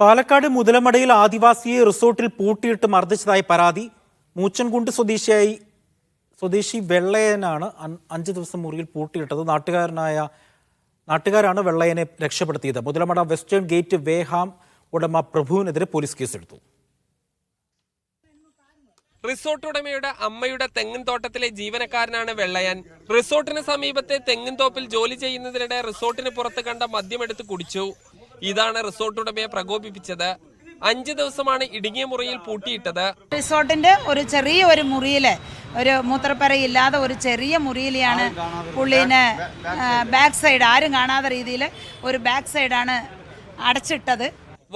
പാലക്കാട് മുതലമടയിൽ ആദിവാസിയെ റിസോർട്ടിൽ പൂട്ടിയിട്ട് മർദ്ദിച്ചതായി പരാതി. മൂച്ചൻകുണ്ട് സ്വദേശിയായി സ്വദേശി വെള്ളയനാണ് അഞ്ചു ദിവസം മുറിയിൽ പൂട്ടിയിട്ടത്. നാട്ടുകാരനായ നാട്ടുകാരാണ് വെള്ളയനെ രക്ഷപ്പെടുത്തിയത്. മുതലമട വെസ്റ്റേൺ ഗേറ്റ് വേഹാം ഉടമ പ്രഭുവിനെതിരെ പോലീസ് കേസെടുത്തു. റിസോർട്ട് ഉടമയുടെ അമ്മയുടെ തെങ്ങിൻ തോട്ടത്തിലെ ജീവനക്കാരനാണ് വെള്ളയൻ. റിസോർട്ടിന് സമീപത്തെ തെങ്ങിൻ തോപ്പിൽ ജോലി ചെയ്യുന്നതിനിടെ റിസോർട്ടിന് പുറത്ത് കണ്ട മദ്യമെടുത്ത് കുടിച്ചു. ഇതാണ് റിസോർട്ട് ഉടമയെ പ്രകോപിപ്പിച്ചത്. അഞ്ച് ദിവസമാണ് ഇടുങ്ങിയ മുറിയിൽ പൂട്ടിയിട്ടത്. റിസോർട്ടിന്റെ ഒരു ചെറിയ ഒരു മുറിയിൽ ഒരു മൂത്രപ്പരയില്ലാതെ ഒരു ചെറിയ മുറിയിലാണ് പുള്ളീനെ ബാക്ക് സൈഡ് ആരും കാണാത്ത രീതിയിൽ ഒരു ബാക്ക് സൈഡാണ് അടച്ചിട്ടത്.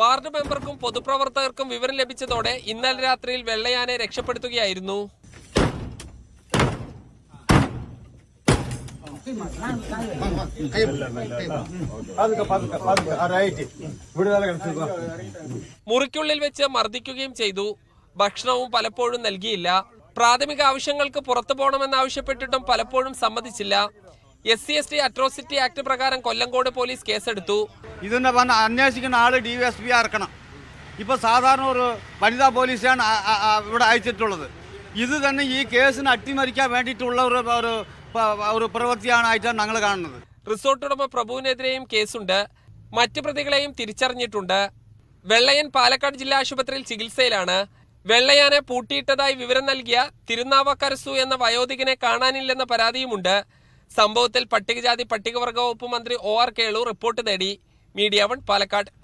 വാർഡ് മെമ്പർക്കും പൊതുപ്രവർത്തകർക്കും വിവരം ലഭിച്ചതോടെ ഇന്നലെ രാത്രിയിൽ വെള്ളയാനെ രക്ഷപ്പെടുത്തുകയായിരുന്നു. മുറിക്കുള്ളിൽ വെച്ച് മർദ്ദിക്കുകയും ചെയ്തു. ഭക്ഷണവും പലപ്പോഴും നൽകിയില്ല. പ്രാഥമിക ആവശ്യങ്ങൾക്ക് പുറത്തു പോകണമെന്നാവശ്യപ്പെട്ടിട്ടും പലപ്പോഴും സമ്മതിച്ചില്ല. S C S T atrocity act പ്രകാരം കൊല്ലംകോട് പോലീസ് കേസെടുത്തു. ഇതിനെ പറഞ്ഞ അന്വേഷിക്കുന്ന ആൾ ഡി എസ് പി ആർക്കണം. ഇപ്പോൾ സാധാരണ ഒരു വനിതാ പോലീസാണ് ഇവിടെ അയച്ചിട്ടുള്ളത്. ഇത് തന്നെ ഈ കേസിന് അട്ടിമറിക്കാൻ വേണ്ടിയിട്ടുള്ള ഒരു ഒരു പ- ഒരു പ്രവൃത്തിയാണ് ആയിട്ടാണ് ഞങ്ങൾ കാണുന്നത്. റിസോർട്ട് ഉടമ പ്രഭുവിനെതിരെയും കേസുണ്ട്. മറ്റു പ്രതികളെയും തിരിച്ചറിഞ്ഞിട്ടുണ്ട്. വെള്ളയൻ പാലക്കാട് ജില്ലാ ആശുപത്രിയിൽ ചികിത്സയിലാണ്. വെള്ളയാനെ പൂട്ടിയിട്ടതായി വിവരം നൽകിയ തിരുനാവക്കരസു എന്ന വയോധികനെ കാണാനില്ലെന്ന പരാതിയുമുണ്ട്. സംഭവത്തിൽ പട്ടികജാതി പട്ടികവർഗ വകുപ്പ് മന്ത്രി ഒ ആർ കേളു റിപ്പോർട്ട് തേടി. Media one Palakkad.